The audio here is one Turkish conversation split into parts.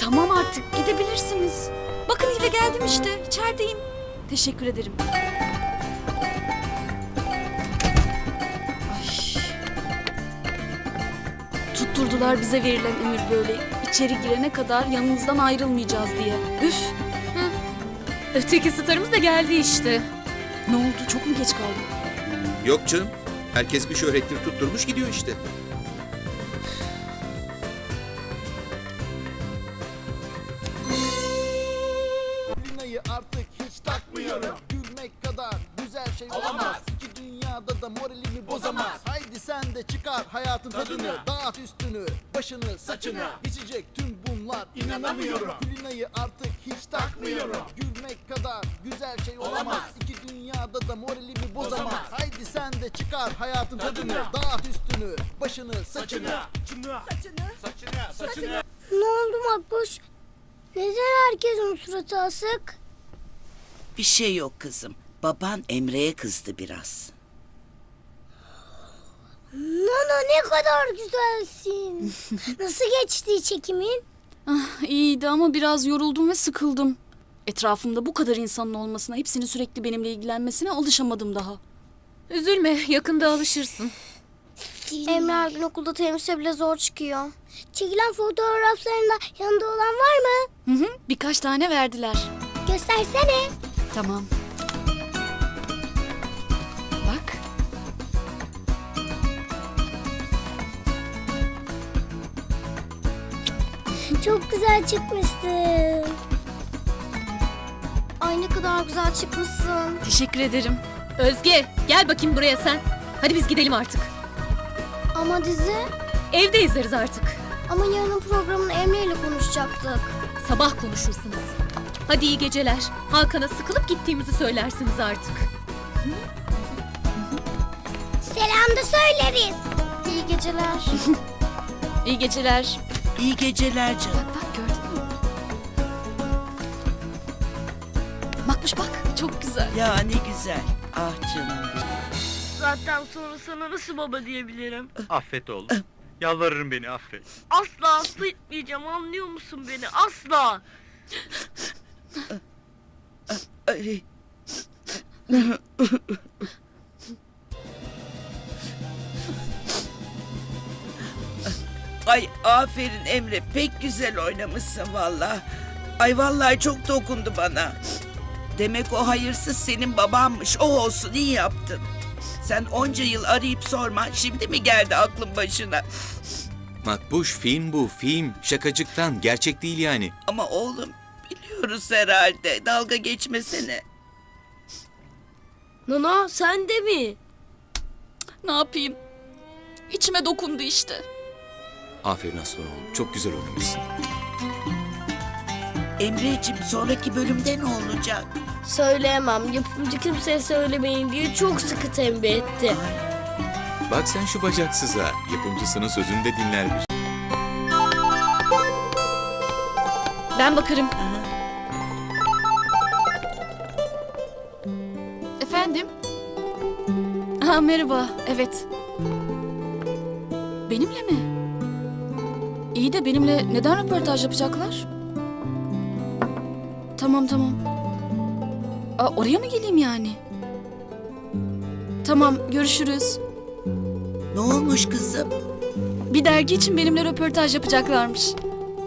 tamam artık gidebilirsiniz. Bakın yine geldim işte. İçerideyim. Teşekkür ederim. Ay. Tutturdular bize verilen emir böyle. İçeri girene kadar yanınızdan ayrılmayacağız diye. Üf. Öteki starımız da geldi işte. Ne oldu? Çok mu geç kaldım? Yok canım. Herkes bir şöhrettir tutturmuş gidiyor işte. Moralimi bozamaz. Haydi sen de çıkar hayatın tadını. Dağıt üstünü, başını, saçını. Geçecek tüm bunlar. İnanamıyorum. Lina'yı artık hiç takmıyorum. Gülmek kadar güzel şey olamaz. İki dünyada da moralimi bozamaz. Haydi sen de çıkar hayatın tadını. Dağıt üstünü, başını, saçını. Ne oldu Makbuş? Neden herkesin suratı asık? Bir şey yok kızım. Baban Emre'ye kızdı biraz. Nana ne kadar güzelsin. Nasıl geçti çekimin? Ah, iyiydi ama biraz yoruldum ve sıkıldım. Etrafımda bu kadar insanın olmasına, hepsinin sürekli benimle ilgilenmesine alışamadım daha. Üzülme yakında alışırsın. Emre her gün okulda temizse bile zor çıkıyor. Çekilen fotoğraflarında yanında olan var mı? Hı hı, birkaç tane verdiler. Göstersene. Tamam. Çok güzel çıkmışsın. Ay ne kadar güzel çıkmışsın. Teşekkür ederim. Özge gel bakayım buraya sen. Hadi biz gidelim artık. Ama dizi? Evde izleriz artık. Ama yarının programını Emre ile konuşacaktık. Sabah konuşursunuz. Hadi iyi geceler. Hakan'a sıkılıp gittiğimizi söylersiniz artık. Selam da söyleriz. İyi geceler. İyi geceler. İyi geceler canım. Bak bak gördün mü? Bakmış bak. Çok güzel. Ya ne güzel. Ah canım benim. Zaten sonra sana nasıl baba diyebilirim? Affet oğlum. Yalvarırım beni affet. Asla asla etmeyeceğim anlıyor musun beni? Asla. Ay. Ay aferin Emre pek güzel oynamışsın valla. Ay vallahi çok dokundu bana. Demek o hayırsız senin babanmış. O olsun iyi yaptın. Sen onca yıl arayıp sorma. Şimdi mi geldi aklın başına? Makbuş film bu film. Şakacıktan gerçek değil yani. Ama oğlum biliyoruz herhalde. Dalga geçmesene. Nana sen de mi? Ne yapayım? İçime dokundu işte. Aferin aslan oğlum. Çok güzel oynamışsın. Emreciğim sonraki bölümde ne olacak? Söyleyemem. Yapımcı kimseye söylemeyin diye çok sıkı tembih etti. Bak sen şu bacaksıza. Yapımcısının sözünü de dinlermiş. Ben bakarım. Efendim? Ha merhaba. Evet. Benimle mi? İyi de benimle neden röportaj yapacaklar? Tamam tamam. Aa, oraya mı geleyim yani? Tamam görüşürüz. Ne olmuş kızım? Bir dergi için benimle röportaj yapacaklarmış.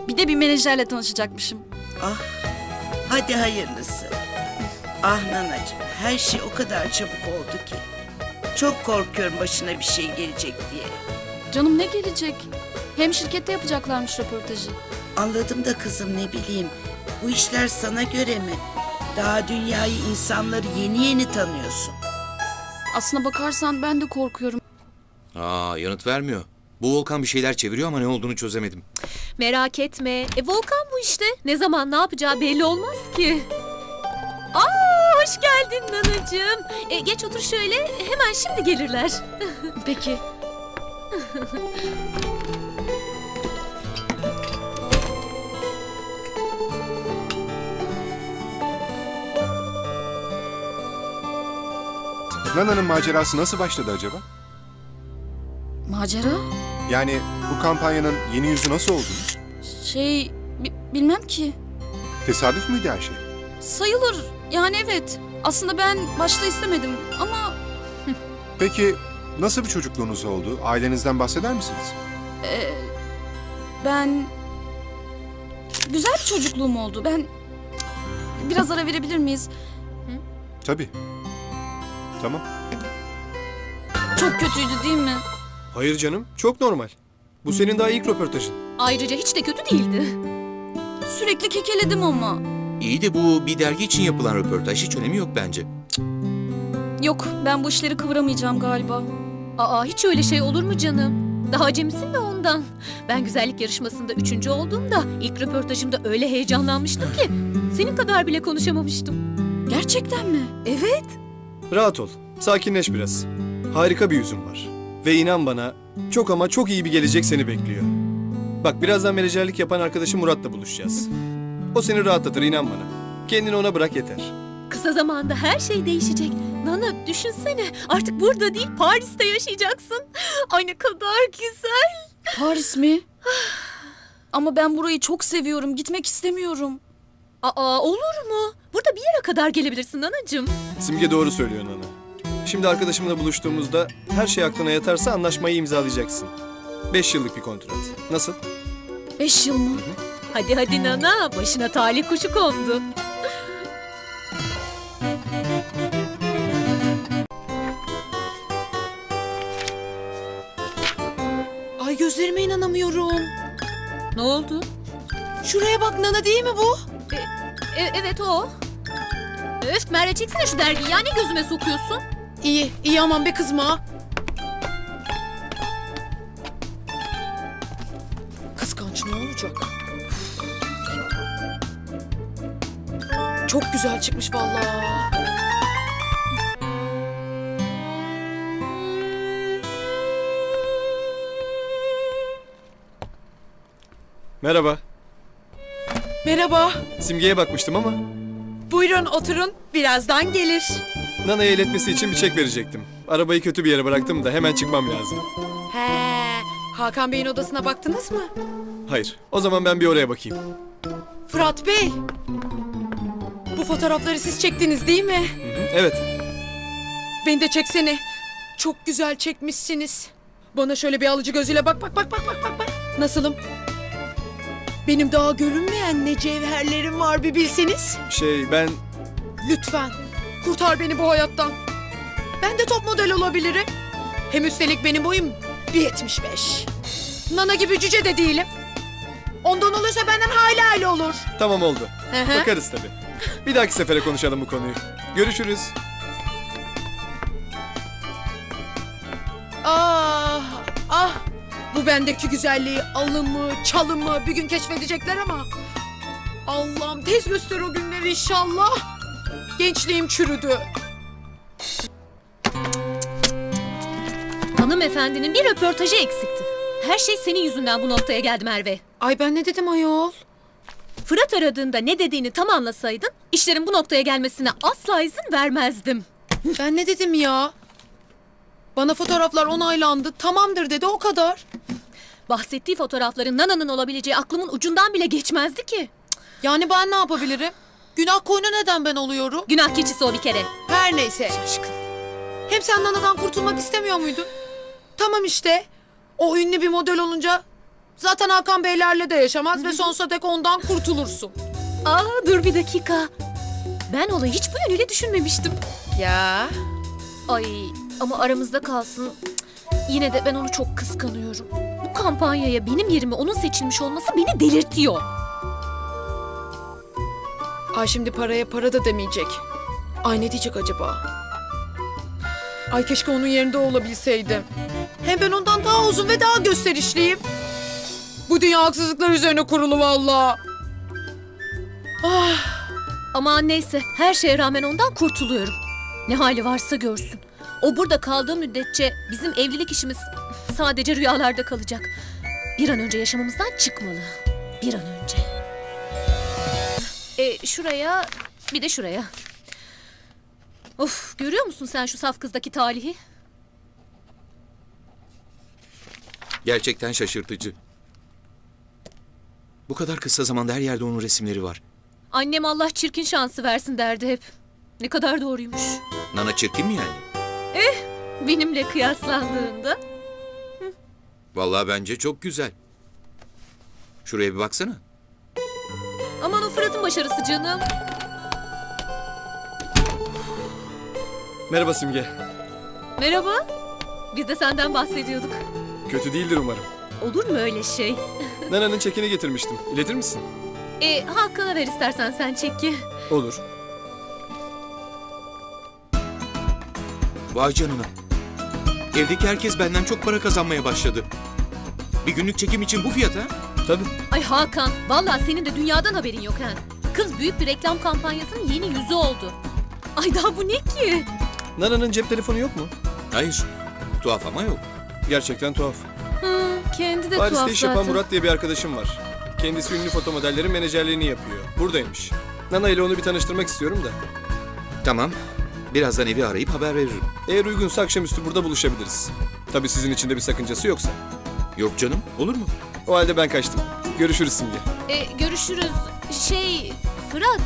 Bir de bir menajerle tanışacakmışım. Ah, hadi hayırlısı. Ah nanacığım, her şey o kadar çabuk oldu ki. Çok korkuyorum başına bir şey gelecek diye. Canım ne gelecek? Hem şirkette yapacaklarmış röportajı. Anladım da kızım ne bileyim. Bu işler sana göre mi? Daha dünyayı, insanları yeni yeni tanıyorsun. Aslına bakarsan ben de korkuyorum. Aa yanıt vermiyor. Bu Volkan bir şeyler çeviriyor ama ne olduğunu çözemedim. Merak etme. E Volkan bu işte. Ne zaman ne yapacağı belli olmaz ki. Aa hoş geldin nanacığım. E, geç otur şöyle. Hemen şimdi gelirler. Peki. Nana'nın macerası nasıl başladı acaba? Macera? Yani bu kampanyanın yeni yüzü nasıl oldunuz? Şey Bi- bilmem ki. Tesadüf müydü her şey? Sayılır. Yani evet. Aslında ben başta istemedim ama Peki nasıl bir çocukluğunuz oldu? Ailenizden bahseder misiniz? e, ben güzel bir çocukluğum oldu. Ben biraz ara verebilir miyiz? Tabii. Tamam. Çok kötüydü değil mi? Hayır canım, çok normal. Bu senin daha ilk röportajın. Ayrıca hiç de kötü değildi. Sürekli kekeledim ama. İyi de bu bir dergi için yapılan röportaj hiç önemi yok bence. Yok ben bu işleri kıvıramayacağım galiba. Aa hiç öyle şey olur mu canım? Daha acemisin de ondan. Ben güzellik yarışmasında üçüncü olduğumda ilk röportajımda öyle heyecanlanmıştım ki senin kadar bile konuşamamıştım. Gerçekten mi? Evet. Rahat ol, sakinleş biraz. Harika bir yüzün var. Ve inan bana, çok ama çok iyi bir gelecek seni bekliyor. Bak birazdan menajerlik yapan arkadaşım Murat'la buluşacağız. O seni rahatlatır inan bana. Kendini ona bırak yeter. Kısa zamanda her şey değişecek. Nana düşünsene artık burada değil Paris'te yaşayacaksın. Ay ne kadar güzel. Paris mi? Ama ben burayı çok seviyorum. Gitmek istemiyorum. Aa olur mu? Burada bir yere kadar gelebilirsin Nanacığım. Simge doğru söylüyor Nana. Şimdi arkadaşımla buluştuğumuzda her şey aklına yatarsa anlaşmayı imzalayacaksın. Beş yıllık bir kontrat. Nasıl? Beş yıl mı? Hadi hadi Nana başına talih kuşu kondu. Ay gözlerime inanamıyorum. Ne oldu? Şuraya bak Nana değil mi bu? E- evet o. Öf Merve çeksene şu dergiyi ya ne gözüme sokuyorsun? İyi, iyi aman be kızma. Kıskanç ne olacak? Çok güzel çıkmış vallahi. Merhaba. Merhaba. Simge'ye bakmıştım ama Buyurun oturun. Birazdan gelir. Nana'ya iletmesi için bir çek verecektim. Arabayı kötü bir yere bıraktım da hemen çıkmam lazım. He. Hakan Bey'in odasına baktınız mı? Hayır. O zaman ben bir oraya bakayım. Fırat Bey. Bu fotoğrafları siz çektiniz değil mi? Hı, Evet. Beni de çeksene. Çok güzel çekmişsiniz. Bana şöyle bir alıcı gözüyle bak bak bak bak bak bak bak. Nasılım? Benim daha görünmeyen ne cevherlerim var bir bilseniz. Şey ben Lütfen kurtar beni bu hayattan. Ben de top model olabilirim. Hem üstelik benim boyum 1.75. Nana gibi cüce de değilim. Ondan olursa benden hayli hayli olur. tamam oldu. Hı. Bakarız tabii. Bir dahaki sefere konuşalım bu konuyu. Görüşürüz. Ah bu bendeki güzelliği alımı çalımı bir gün keşfedecekler ama Allah'ım tez göster o günleri inşallah. Gençliğim çürüdü. Hanımefendinin bir röportajı eksikti. Her şey senin yüzünden bu noktaya geldi Merve. Ay ben ne dedim ayol? Fırat aradığında ne dediğini tam anlasaydın işlerin bu noktaya gelmesine asla izin vermezdim. Ben ne dedim ya? Bana fotoğraflar onaylandı tamamdır dedi o kadar. Bahsettiği fotoğrafların Nana'nın olabileceği aklımın ucundan bile geçmezdi ki. Yani ben ne yapabilirim? Günah koyunu neden ben oluyorum? Günah keçisi o bir kere. Her neyse. Aşkın. Hem sen Nana'dan kurtulmak istemiyor muydun? Tamam işte. O ünlü bir model olunca zaten Hakan Beylerle de yaşamaz ve sonsuza dek ondan kurtulursun. Aa dur bir dakika. Ben olayı hiç bu yönüyle düşünmemiştim. Ya. Ay ama aramızda kalsın. Yine de ben onu çok kıskanıyorum. Bu kampanyaya benim yerime onun seçilmiş olması beni delirtiyor. Ay şimdi paraya para da demeyecek. Ay ne diyecek acaba? Ay keşke onun yerinde olabilseydim. Hem ben ondan daha uzun ve daha gösterişliyim. Bu dünya haksızlıklar üzerine kurulu valla. Ah, Ama neyse her şeye rağmen ondan kurtuluyorum. Ne hali varsa görsün. O burada kaldığı müddetçe bizim evlilik işimiz sadece rüyalarda kalacak. Bir an önce yaşamımızdan çıkmalı. Bir an önce. E, şuraya bir de şuraya. Of görüyor musun sen şu saf kızdaki talihi? Gerçekten şaşırtıcı. Bu kadar kısa zamanda her yerde onun resimleri var. Annem Allah çirkin şansı versin derdi hep. Ne kadar doğruymuş. Nana çirkin mi yani? Benimle kıyaslandığında. Vallahi bence çok güzel. Şuraya bir baksana. Aman o Fırat'ın başarısı canım. Merhaba Simge. Merhaba. Biz de senden bahsediyorduk. Kötü değildir umarım. Olur mu öyle şey? Nana'nın çekini getirmiştim. İletir misin? E, Hakan'a ver istersen sen çeki. Olur. Vay canına. Evdeki herkes benden çok para kazanmaya başladı. Bir günlük çekim için bu fiyata? Tabii. Ay Hakan, vallahi senin de dünyadan haberin yok ha. Kız büyük bir reklam kampanyasının yeni yüzü oldu. Ay daha bu ne ki? Nana'nın cep telefonu yok mu? Hayır. Tuhaf ama yok. Gerçekten tuhaf. Hı, kendi de Paris'te tuhaf iş zaten. yapan Murat diye bir arkadaşım var. Kendisi ünlü foto modellerin menajerliğini yapıyor. Buradaymış. Nana ile onu bir tanıştırmak istiyorum da. Tamam. Birazdan evi arayıp haber veririm. Eğer uygunsa akşamüstü burada buluşabiliriz. Tabii sizin için de bir sakıncası yoksa. Yok canım. Olur mu? O halde ben kaçtım. Görüşürüz Simge. E, görüşürüz. Şey, Fırat.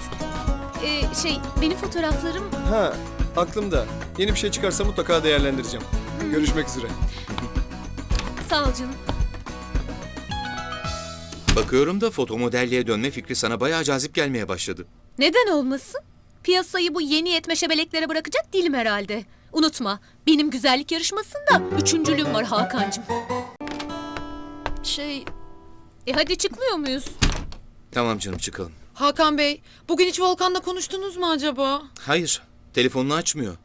E, şey, benim fotoğraflarım... Ha, aklımda. Yeni bir şey çıkarsa mutlaka değerlendireceğim. Görüşmek üzere. Sağ ol canım. Bakıyorum da foto modelliğe dönme fikri sana bayağı cazip gelmeye başladı. Neden olmasın? Piyasayı bu yeni yetme şebeleklere bırakacak değilim herhalde. Unutma, benim güzellik yarışmasında üçüncülüğüm var Hakan'cığım. Şey, E hadi çıkmıyor muyuz? Tamam canım çıkalım. Hakan Bey, bugün hiç Volkan'la konuştunuz mu acaba? Hayır. Telefonunu açmıyor.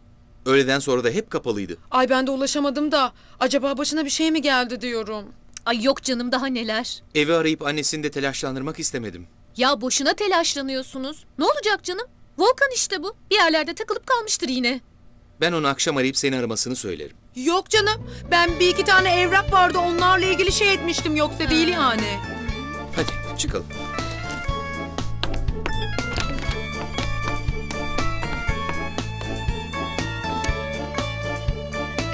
Öğleden sonra da hep kapalıydı. Ay ben de ulaşamadım da acaba başına bir şey mi geldi diyorum. Ay yok canım daha neler. Evi arayıp annesini de telaşlandırmak istemedim. Ya boşuna telaşlanıyorsunuz. Ne olacak canım? Volkan işte bu. Bir yerlerde takılıp kalmıştır yine. Ben onu akşam arayıp seni aramasını söylerim. Yok canım, ben bir iki tane evrak vardı onlarla ilgili şey etmiştim yoksa değil yani. Hadi çıkalım.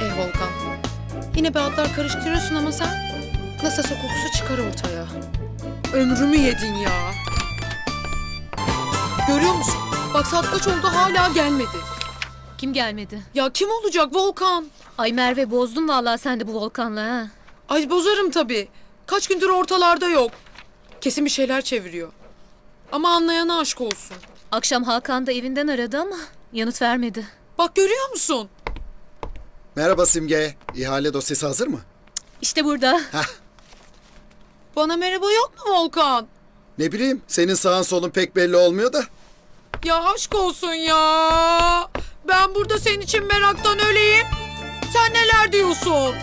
Eh Volkan, yine bir karıştırıyorsun ama sen nasılsa kokusu çıkar ortaya. Ömrümü yedin ya. Görüyor musun? Bak saat kaç oldu hala gelmedi. Kim gelmedi? Ya kim olacak Volkan? Ay Merve bozdun vallahi sen de bu Volkan'la ha. Ay bozarım tabii. Kaç gündür ortalarda yok. Kesin bir şeyler çeviriyor. Ama anlayana aşk olsun. Akşam Hakan da evinden aradı ama yanıt vermedi. Bak görüyor musun? Merhaba Simge. İhale dosyası hazır mı? İşte burada. Bana merhaba yok mu Volkan? Ne bileyim senin sağın solun pek belli olmuyor da. Ya aşk olsun ya. Ben burada senin için meraktan öleyim. Sen neler diyorsun?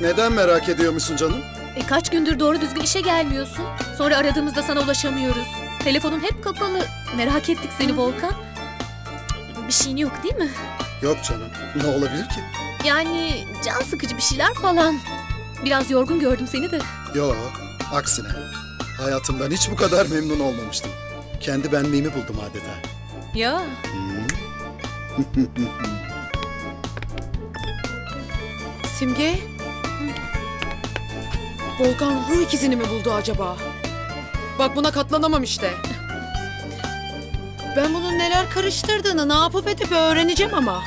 Neden merak ediyormuşsun canım? E kaç gündür doğru düzgün işe gelmiyorsun. Sonra aradığımızda sana ulaşamıyoruz. Telefonun hep kapalı. Merak ettik seni Volkan. Bir şeyin yok değil mi? Yok canım. Ne olabilir ki? Yani can sıkıcı bir şeyler falan. Biraz yorgun gördüm seni de. Yo, aksine. Hayatımdan hiç bu kadar memnun olmamıştım. Kendi benliğimi buldum adeta. Ya. Simge? Volkan ruh ikizini mi buldu acaba? Bak buna katlanamam işte. Ben bunun neler karıştırdığını ne yapıp edip öğreneceğim ama.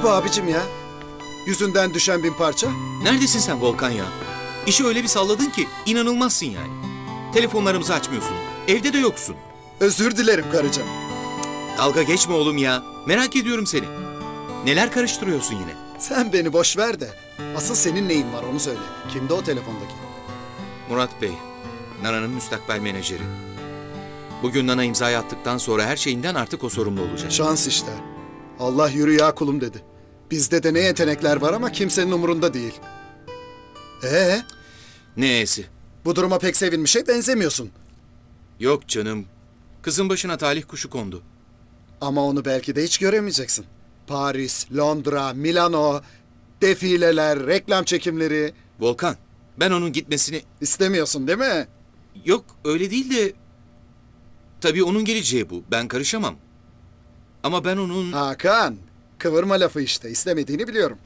Ne bu abicim ya? Yüzünden düşen bin parça. Neredesin sen Volkan ya? İşi öyle bir salladın ki inanılmazsın yani. Telefonlarımızı açmıyorsun. Evde de yoksun. Özür dilerim karıcığım. Dalga geçme oğlum ya. Merak ediyorum seni. Neler karıştırıyorsun yine? Sen beni boş ver de. Asıl senin neyin var onu söyle. Kimde o telefondaki? Murat Bey, Nana'nın müstakbel menajeri. Bugün Nana imzayı attıktan sonra her şeyinden artık o sorumlu olacak. Şans işte. Allah yürü ya kulum dedi. Bizde de ne yetenekler var ama kimsenin umurunda değil. Ee, Neyse. bu duruma pek sevinmişe benzemiyorsun. Yok canım. Kızın başına talih kuşu kondu. Ama onu belki de hiç göremeyeceksin. Paris, Londra, Milano, defileler, reklam çekimleri. Volkan, ben onun gitmesini... İstemiyorsun değil mi? Yok öyle değil de... Tabii onun geleceği bu. Ben karışamam. Ama ben onun... Hakan, kıvırma lafı işte. İstemediğini biliyorum.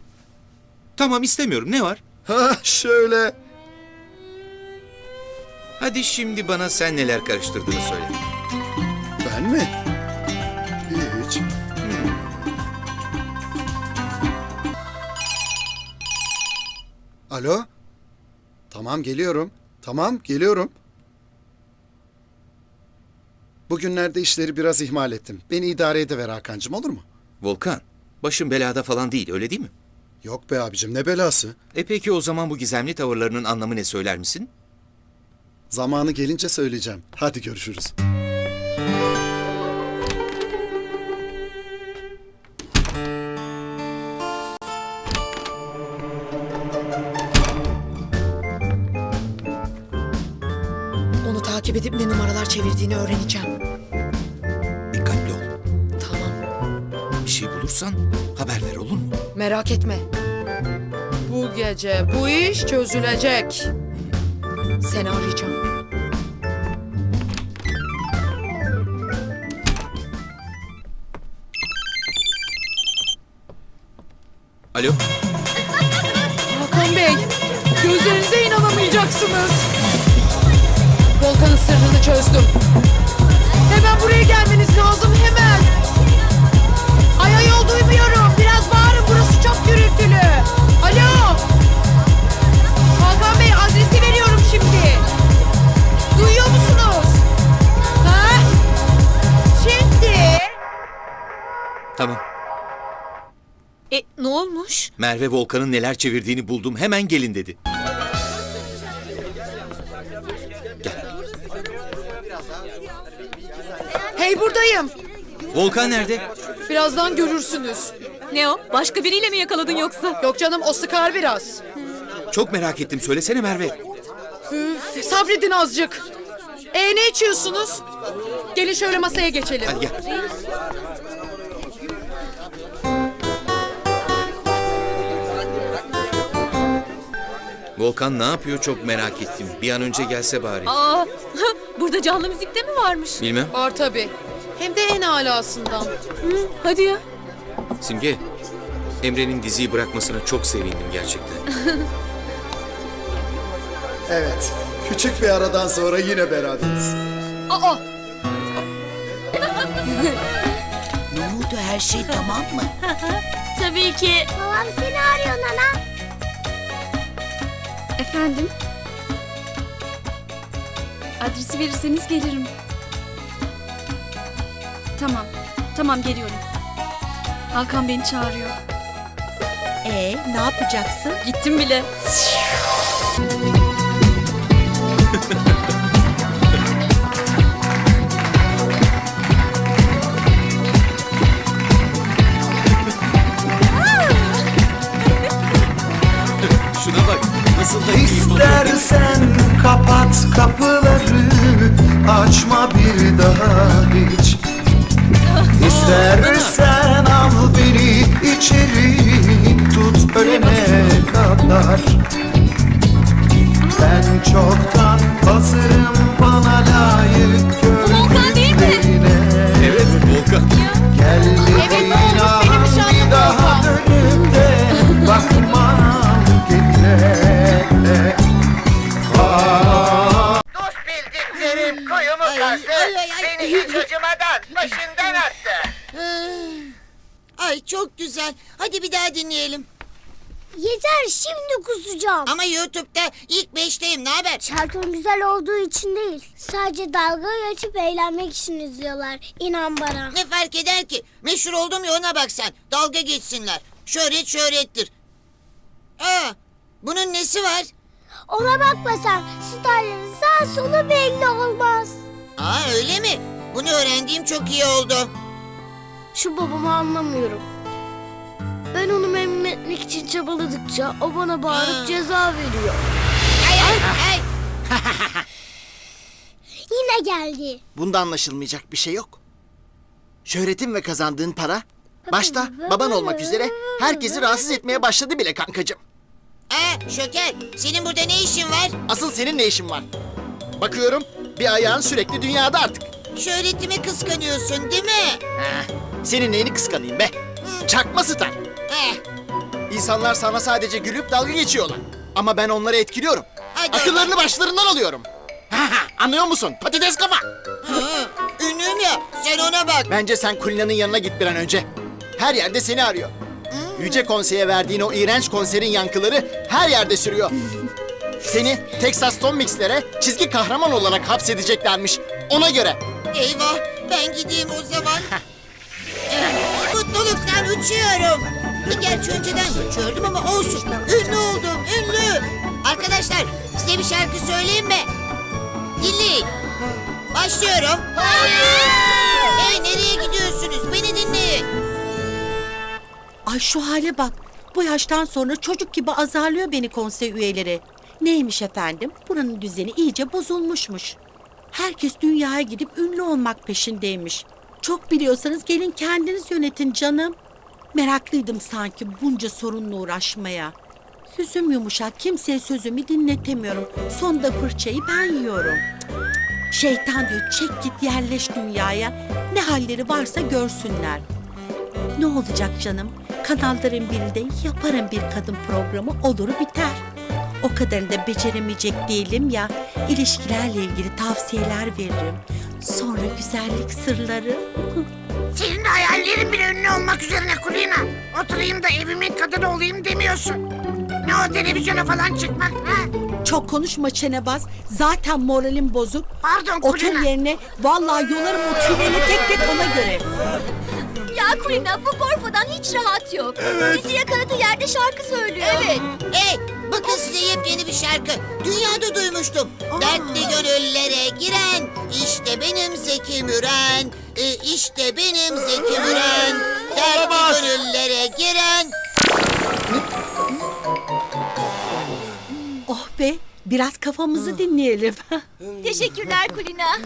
Tamam istemiyorum. Ne var? Ha şöyle. Hadi şimdi bana sen neler karıştırdığını söyle. Ben mi? Hiç. Alo? Tamam geliyorum. Tamam geliyorum. Bugünlerde işleri biraz ihmal ettim. Beni idare ediver Hakan'cığım olur mu? Volkan, başın belada falan değil öyle değil mi? Yok be abicim ne belası. E peki o zaman bu gizemli tavırlarının anlamı ne söyler misin? Zamanı gelince söyleyeceğim. Hadi görüşürüz. Onu takip edip ne numaralar çevirdiğini öğreneceğim. Bulursan haber ver olur mu? Merak etme. Bu gece bu iş çözülecek. Seni arayacağım. Alo? Hakan Bey, gözlerinize inanamayacaksınız. Volkan'ın sırrını çözdüm. Hemen buraya gelmeniz lazım, hemen. Ayol duymuyorum. Biraz bağırın, burası çok gürültülü. Alo. Hakan Bey, adresi veriyorum şimdi. Duyuyor musunuz? Ha? Şimdi. Tamam. E ne olmuş? Merve Volkan'ın neler çevirdiğini buldum. Hemen gelin dedi. Hey buradayım. Volkan nerede? Birazdan görürsünüz. Ne o? Başka biriyle mi yakaladın yoksa? Yok canım o sıkar biraz. Çok merak ettim. Söylesene Merve. Üf, sabredin azıcık. E ne içiyorsunuz? Gelin şöyle masaya geçelim. Hadi gel. Volkan ne yapıyor çok merak ettim. Bir an önce gelse bari. Aa, burada canlı müzik de mi varmış? Bilmem. Var tabii. Hem de en alasından. Hadi ya. Simge, Emre'nin diziyi bırakmasına çok sevindim gerçekten. Evet. Küçük bir aradan sonra yine beraberiz. Aa, Ne oldu her şey tamam mı? Tabii ki. Babam seni arıyor Nana. Efendim? Adresi verirseniz gelirim. Tamam. Tamam geliyorum. Hakan beni çağırıyor. e ne yapacaksın? Gittim bile. Şuna bak, nasıl da. İstersen kapat kapıları Açma bir daha İstersen al beni içeri Tut ölene kadar Ben çoktan hazırım bana layık Volkan değil mi? gördüklerine Evet, Volkan. Gel Evet, dediğin olmuş? an bir daha dönüp de bakmam geriye Dost bildiklerim kuyumu kazdı. Seni hiç acımadan attı. Ay çok güzel. Hadi bir daha dinleyelim. Yeter şimdi kusacağım. Ama YouTube'da ilk beşteyim. Ne haber? Şarkım güzel olduğu için değil. Sadece dalga geçip eğlenmek için izliyorlar. İnan bana. Ne fark eder ki? Meşhur oldum ya ona bak sen. Dalga geçsinler. Şöhret şöhrettir. Aa, bunun nesi var? Ona bakma sen. Starların sağ solu belli olmaz. Aa öyle mi? Bunu öğrendiğim çok iyi oldu. Şu babamı anlamıyorum. Ben onu memnun etmek için çabaladıkça o bana bağırıp Ha. ceza veriyor. Ay ay ay. Yine geldi. Bunda anlaşılmayacak bir şey yok. Şöhretin ve kazandığın para başta baban olmak üzere herkesi rahatsız etmeye başladı bile kankacığım. Aa Şoker senin burada ne işin var? Asıl senin ne işin var? Bakıyorum bir ayağın sürekli dünyada artık. Şöhretimi kıskanıyorsun değil mi? Senin neyini kıskanayım be? Çakma star. Eh, İnsanlar sana sadece gülüp dalga geçiyorlar. Ama ben onları etkiliyorum. hadi. Akıllarını başlarından alıyorum. Anlıyor musun? Patates kafa. Ünlüyüm ya sen ona bak. Bence sen Kulina'nın yanına git bir an önce. Her yerde seni arıyor. Yüce Konsey'e verdiğin o iğrenç konserin yankıları her yerde sürüyor. Seni Texas Tom Mix'lere çizgi kahraman olarak hapsedeceklermiş. Ona göre. Eyvah ben gideyim o zaman. Mutluluktan uçuyorum. Gerçi önceden de uçuyordum ama olsun. Ünlü oldum ünlü. Arkadaşlar size bir şarkı söyleyeyim mi? Dinleyin. Başlıyorum. Hey nereye gidiyorsunuz? Beni dinleyin. Ay şu hale bak. Bu yaştan sonra çocuk gibi azarlıyor beni konsey üyeleri. Neymiş efendim? Buranın düzeni iyice bozulmuşmuş. Herkes dünyaya gidip ünlü olmak peşindeymiş. Çok biliyorsanız gelin kendiniz yönetin canım. Meraklıydım sanki bunca sorunla uğraşmaya. Yüzüm yumuşak, kimseye sözümü dinletemiyorum. Sonda fırçayı ben yiyorum. Şeytan diyor çek git yerleş dünyaya. Ne halleri varsa görsünler. Ne olacak canım? Kanalların birinde yaparım bir kadın programı olur biter. O kadarını da beceremeyecek değilim ya. İlişkilerle ilgili tavsiyeler veririm. Sonra güzellik sırları. Senin hayallerin bile ünlü olmak üzerine Kulina. Oturayım da evimin kadını olayım demiyorsun. Ne o televizyona falan çıkmak ha? Çok konuşma çenebaz. Zaten moralim bozuk. Pardon Otur yerine. Vallahi yolarım o tüylerini tek tek ona göre. Ya Kulina bu Gorfo'dan hiç rahat yok. Bizi yakaladığı yerde şarkı söylüyor. Evet. Hey bakın size yepyeni bir şarkı. Dünyada duymuştum. Dertli gönüllere giren işte benim Zeki Müren. E, işte benim Zeki Müren. Dertli gönüllere giren. Oh be biraz kafamızı dinleyelim. Teşekkürler Kulina.